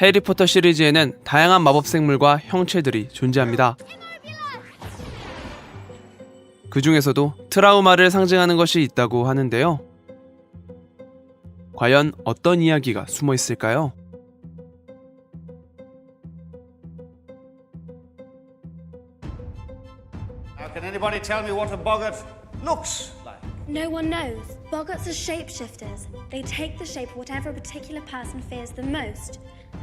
해리포터 시리즈에는 다양한 마법 생물과 형체들이 존재합니다. 그 중에서도 트라우마를 상징하는 것이 있다고 하는데요. 과연 어떤 이야기가 숨어 있을까요? Like? No one knows. Boggarts are shapeshifters. They take the shape of whatever a particular person fears the most.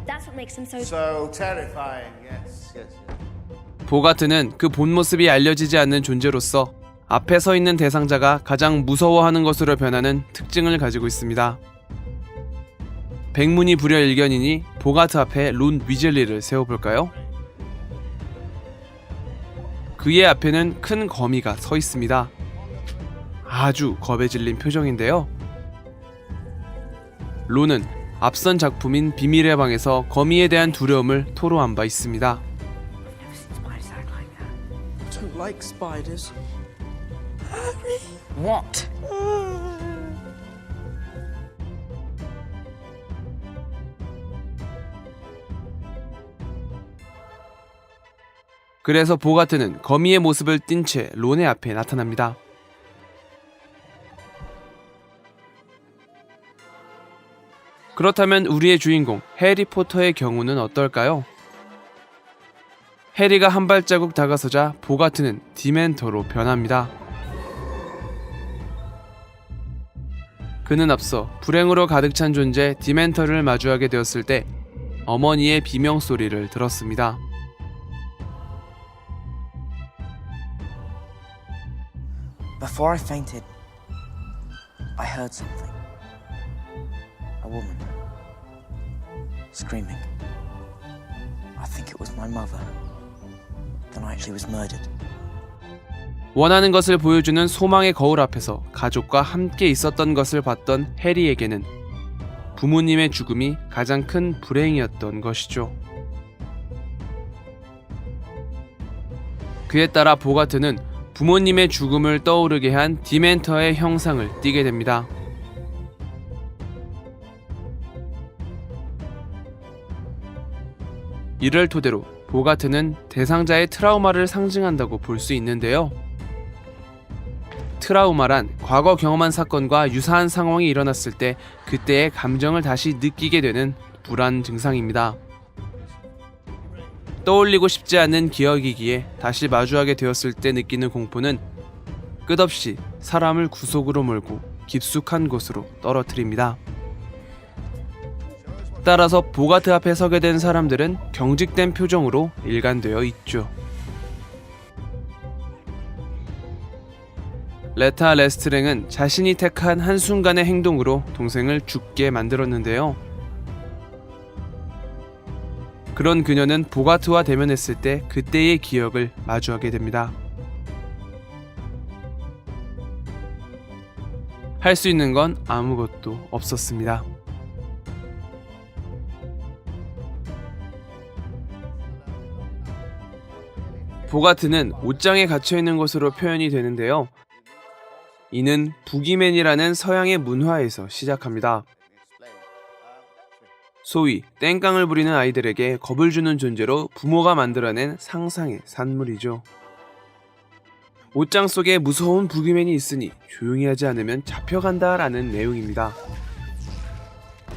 That's what makes them so. So terrifying, yes, yes, yes. 보가트는 그 본 모습이 알려지지 않는 존재로서 앞에 서 있는 대상자가 가장 무서워하는 것으로 변하는 특징을 가지고 있습니다. 백문이 불여일견이니 보가트 앞에 론 위즐리를 세워볼까요? 그의 앞에는 큰 거미가 서 있습니다. 아주 겁에 질린 표정인데요. 론은 앞선 작품인 비밀의 방에서 거미에 대한 두려움을 토로한 바 있습니다. 그래서 보가트는 거미의 모습을 띤 채 론의 앞에 나타납니다. 그렇다면 우리의 주인공 해리포터의 경우는 어떨까요? 해리가 한 발자국 다가서자 보가트는 디멘터로 변합니다. 그는 앞서 불행으로 가득 찬 존재 디멘터를 마주하게 되었을 때 어머니의 비명 소리를 들었습니다. A woman screaming. I think it was my mother the night she was murdered. 원하는 것을 보여주는 소망의 거울 앞에서 가족과 함께 있었던 것을 봤던 해리에게는 부모님의 죽음이 가장 큰 불행이었던 것이죠. 그에 따라 보가트는 부모님의 죽음을 떠오르게 한 디멘터의 형상을 띠게 됩니다. 이를 토대로 보가트는 대상자의 트라우마를 상징한다고 볼 수 있는데요. 트라우마란 과거 경험한 사건과 유사한 상황이 일어났을 때 그때의 감정을 다시 느끼게 되는 불안 증상입니다. 떠올리고 싶지 않은 기억이기에 다시 마주하게 되었을 때 느끼는 공포는 끝없이 사람을 구속으로 몰고 깊숙한 곳으로 떨어뜨립니다. 따라서 보가트 앞에 서게 된 사람들은 경직된 표정으로 일관되어 있죠. 레타 레스트랭은 자신이 택한 한순간의 행동으로 동생을 죽게 만들었는데요. 그런 그녀는 보가트와 대면했을 때 그때의 기억을 마주하게 됩니다. 할 수 있는 건 아무것도 없었습니다. 보가트는 옷장에 갇혀 있는 것으로 표현이 되는데요. 이는 부기맨이라는 서양의 문화에서 시작합니다. 소위 땡깡을 부리는 아이들에게 겁을 주는 존재로 부모가 만들어낸 상상의 산물이죠. 옷장 속에 무서운 부기맨이 있으니 조용히 하지 않으면 잡혀간다라는 내용입니다.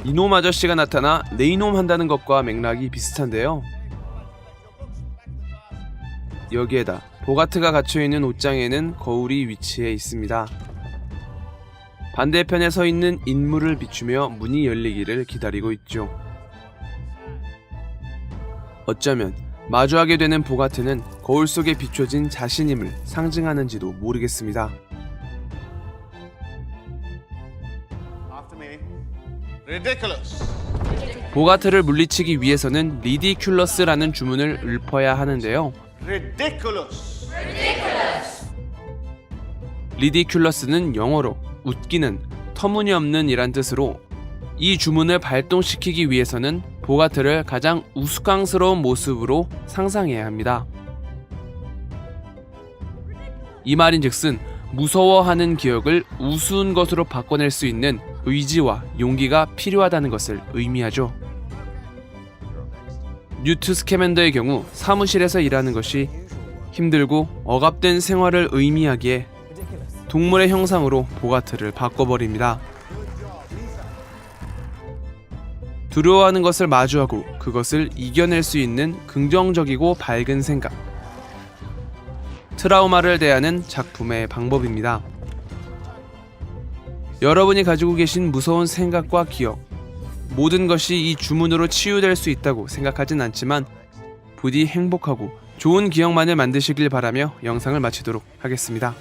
이놈 아저씨가 나타나 내 이놈 한다는 것과 맥락이 비슷한데요. 여기에다 보가트가 갇혀 있는 옷장에는 거울이 위치해 있습니다. 반대편에 서 있는 인물을 비추며 문이 열리기를 기다리고 있죠. 어쩌면 마주하게 되는 보가트는 거울 속에 비춰진 자신임을 상징하는지도 모르겠습니다. 보가트를 물리치기 위해서는 리디큘러스라는 주문을 읊어야 하는데요. Ridiculous. 리디큘러스는 영어로 웃기는, 터무니없는 이란 뜻으로 이 주문을 발동시키기 위해서는 보가트를 가장 우스꽝스러운 모습으로 상상해야 합니다. 이 말인즉슨 무서워하는 기억을 우스운 것으로 바꿔낼 수 있는 의지와 용기가 필요하다는 것을 의미하죠. 뉴트 스캐맨더의 경우 사무실에서 일하는 것이 힘들고 억압된 생활을 의미하기에 동물의 형상으로 보가트를 바꿔버립니다. 두려워하는 것을 마주하고 그것을 이겨낼 수 있는 긍정적이고 밝은 생각. 트라우마를 대하는 작품의 방법입니다. 여러분이 가지고 계신 무서운 생각과 기억, 모든 것이 이 주문으로 치유될 수 있다고 생각하진 않지만 부디 행복하고 좋은 기억만을 만드시길 바라며 영상을 마치도록 하겠습니다.